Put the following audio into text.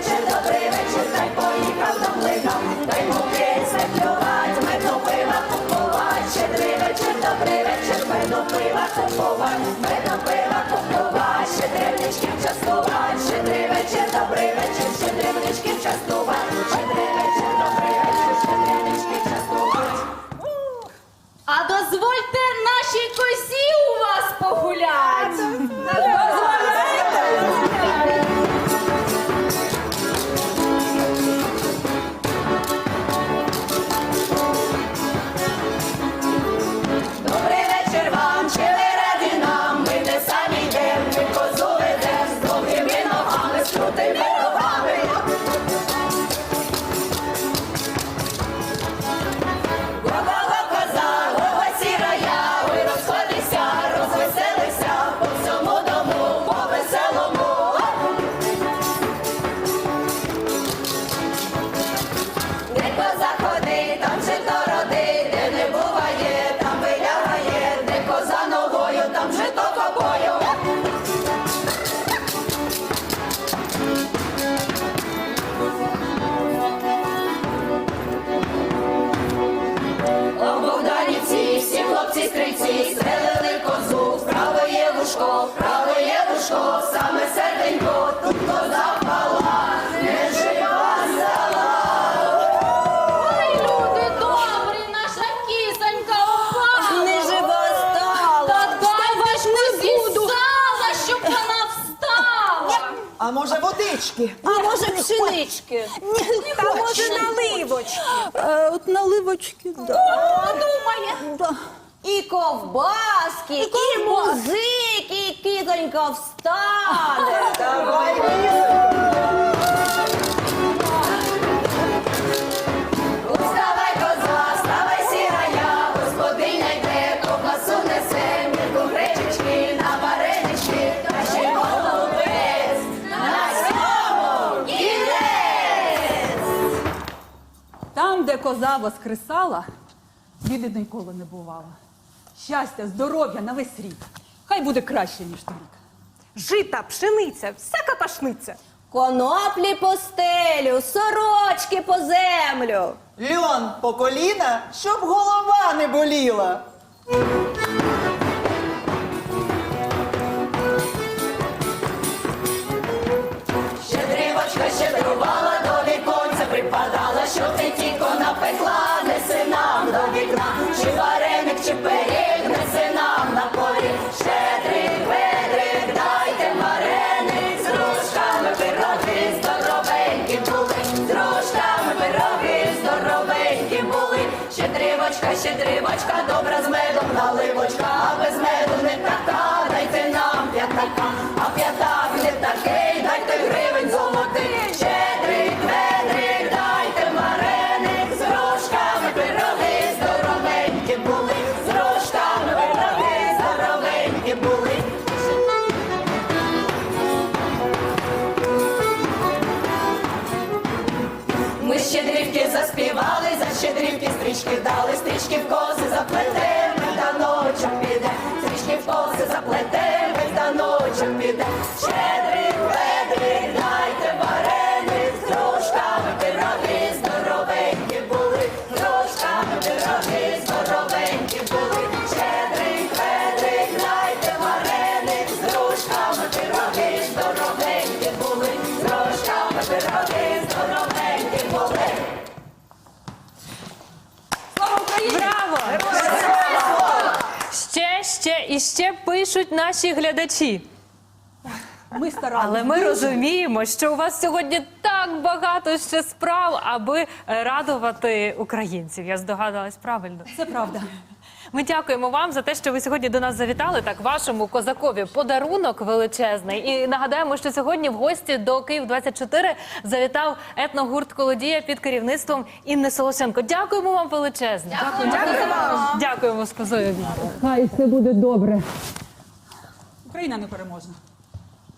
вечір, добрий вечір, та й поїхав до млина. Та й муки цеплювать, меду пива купувать. Щедрий вечір, добрий вечір, меду пива купувать. Меду пива купувать, щедрівничків частувать. Щедрий вечір, добрий вечір, щедрівничків частувать. Стрільці стрелили козу, вправо є вушко, вправо є вушко, саме серденько, тут коза впала, не жива. Ой, люди добрі, наша кисонька. Не жива стала. Та ж козі сала, щоб вона встала. А може водички? А може пшенички? А може наливочки? Е, От наливочки, да. Подумає. да. І ковбаски, і, музики, і кізонька встане. Давай Вставай, коза, вставай, сірая, господиня йде, ковбасу несе, мірку гречечки, на варенички, та ще голубець, на сьому кінець. Там, де коза воскресала, біди ніколи не бувало. Щастя, здоров'я на весь рік. Хай буде краще, ніж торік. Жита, пшениця, всяка пашниця. Коноплі по стелю, сорочки по землю. Льон по коліна, щоб голова не боліла. Щедрівочка, щедрівочка, добра з медом наливочка, а без меду не така, дайте нам п'ятака, а п'ятак не такий, дайте гривень золотий. Щедрик, ведрик, дайте вареник, з рожками пироги, здоровенькі були, щедрівки заспівали, за щедрівки стрічки дали, стрічки в коси заплетем, таночок піде, стрічки в коси заплетем, таночок піде. Щедрик, ведрик, дайте вареник, з рожками пироги, здоровенькі були, з рожками пироги, здоровенькі були. І ще пишуть наші глядачі. Ми старалися. Але ми розуміємо, що у вас сьогодні так багато ще справ, аби радувати українців. Я здогадалась правильно. Це правда. Ми дякуємо вам за те, що ви сьогодні до нас завітали. Так, вашому козакові подарунок величезний. І нагадаємо, що сьогодні в гості до Київ 24 завітав етногурт Колодія під керівництвом Інни Солошенко. Дякуємо вам величезне. Дякуємо. Дякуємо з козою. Хай все буде добре. Україна не переможна.